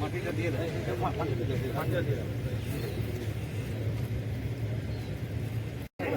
মাটিটা দিয়ে দেয় মাটিটা দিয়ে দেয়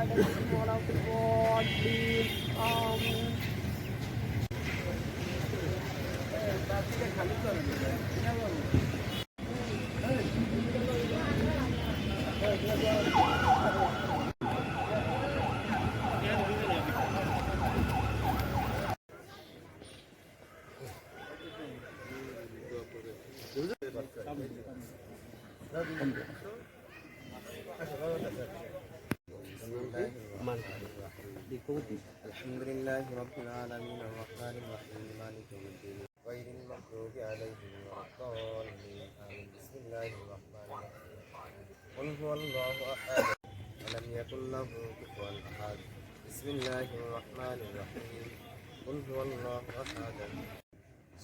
المغضوب عليهم ولا الضالين آمين الحمد لله رب العالمين. الرحمن الرحيم مالك يوم الدين غير المغضوب عليهم ولا الضالين آمين بسم الله الرحمن الرحيم قل هو الله أحد ولم يكن له كفوا أحد بسم الله الرحمن الرحيم قل هو الله أحد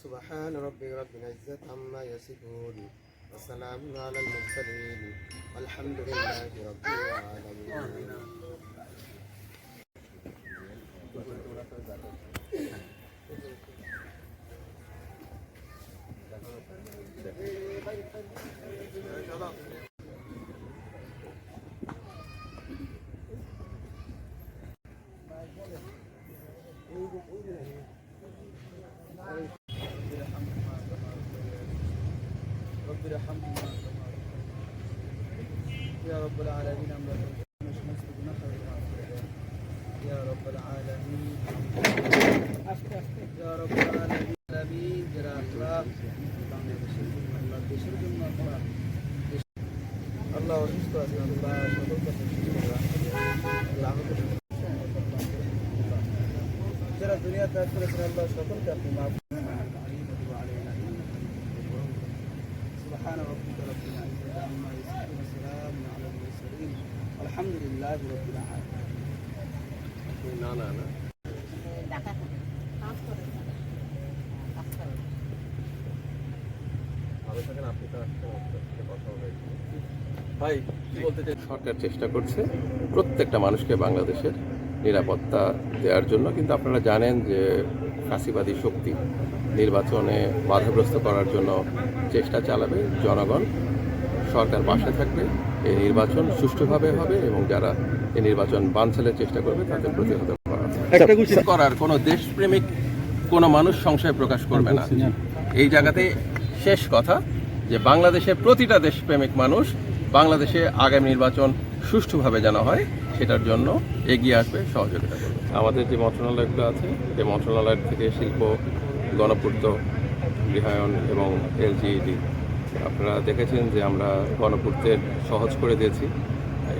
سبحان ربي رب العزة عما يصفون وسلام على المرسلين والحمد لله رب العالمين كده رب ارحمهما يا رب العالمين يا رب العالمين يا رب العالمين يا رب العالمين দেশের জন্য আল্লাহ আল্লাহ অসুস্থ আছেন আল্লাহ সকলকে সুস্থ করে রাখেন আল্লাহ আমাদের যারা দুনিয়া ত্যাগ করেছেন আল্লাহ সকলকে আপনি মাফ سبحان ربك رب العزة عما يصفون وسلام على المرسلين والحمد لله رب العالمين ভালো থাকেন আপনি তো আসছেন কথা হবে ভাই কি বলতে চাই? সরকার চেষ্টা করছে প্রত্যেকটা মানুষকে বাংলাদেশের নিরাপত্তা দেওয়ার জন্য কিন্তু আপনারা জানেন যে ফাঁসিবাদী শক্তি নির্বাচনে বাধাগ্রস্ত করার জন্য চেষ্টা চালাবে জনগণ। সরকার পাশে থাকবে এই নির্বাচন সুষ্ঠুভাবে হবে এবং যারা এই নির্বাচন বানচালের চেষ্টা করবে তাদের প্রতিহত করা করার কোনো দেশপ্রেমিক কোনো মানুষ সংশয় প্রকাশ করবে না। এই জায়গাতে শেষ কথা যে বাংলাদেশের প্রতিটা দেশপ্রেমিক মানুষ বাংলাদেশে আগামী নির্বাচন সুষ্ঠুভাবে যেন হয়, সেটার জন্য এগিয়ে আসবে, সহযোগিতা আমাদের যে মন্ত্রণালয়গুলো আছে, এই মন্ত্রণালয় থেকে শিল্প, গণপূর্ত, গৃহায়ন এবং এলজিইডি, আপনারা দেখেছেন যে আমরা গণপূর্তের সহজ করে দিয়েছি।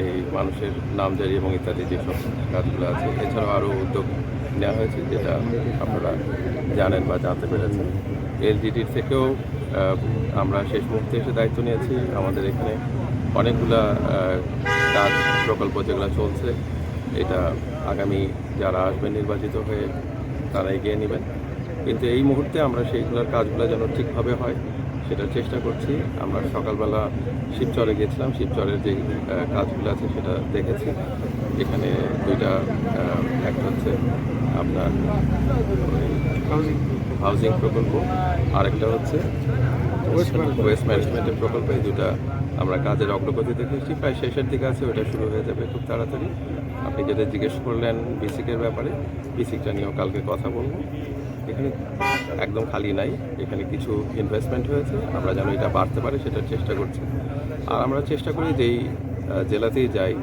এই মানুষের নামজারি এবং ইত্যাদি যেসব কাজগুলো আছে, এছাড়াও আরও উদ্যোগ নেওয়া হয়েছে, যেটা আপনারা জানেন বা জানতে পেরেছেন। এলজিডির থেকেও আমরা শেষ মুহূর্তে এসে দায়িত্ব নিয়েছি। আমাদের এখানে অনেকগুলা কাজ, প্রকল্প যেগুলো চলছে, এটা আগামী যারা আসবেন নির্বাচিত হয়ে তারা এগিয়ে নেবেন। কিন্তু এই মুহূর্তে আমরা সেইগুলোর কাজগুলো যেন ঠিকভাবে হয়, সেটার চেষ্টা করছি। আমরা সকালবেলা শিবচরে গিয়েছিলাম, শিবচরের যে কাজগুলো আছে সেটা দেখেছি। এখানে দুইটা একটা হচ্ছে আপনার হাউজিং প্রকল্প। আরেকটা হচ্ছে ওয়েস্ট ম্যানেজমেন্টের প্রকল্প। এই দুটা আমরা কাজের অগ্রগতি দেখেছি। প্রায় শেষের দিকে আছে ওটা শুরু হয়ে যাবে খুব তাড়াতাড়ি। আপনি যেটা জিজ্ঞেস করলেন বেসিকের ব্যাপারে বেসিকটা নিয়েও কালকে কথা বলব। এখানে একদম খালি নাই। এখানে কিছু ইনভেস্টমেন্ট হয়েছে। আমরা যেন এটা বাড়তে পারে সেটার চেষ্টা করছি। আর আমরা চেষ্টা করি যেই জেলাতেই যাই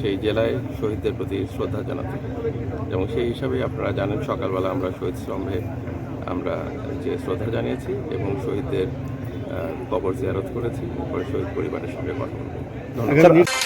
সেই জেলায় শহীদদের প্রতি শ্রদ্ধা জানাতে। এবং সেই হিসাবে আপনারা জানেন সকালবেলা আমরা শহীদ স্তম্ভে আমরা যে শ্রদ্ধা জানিয়েছি এবং শহীদদের কবর জিয়ারত করেছি এরপরে শহীদ পরিবারের সঙ্গে কথা বলব। ধন্যবাদ।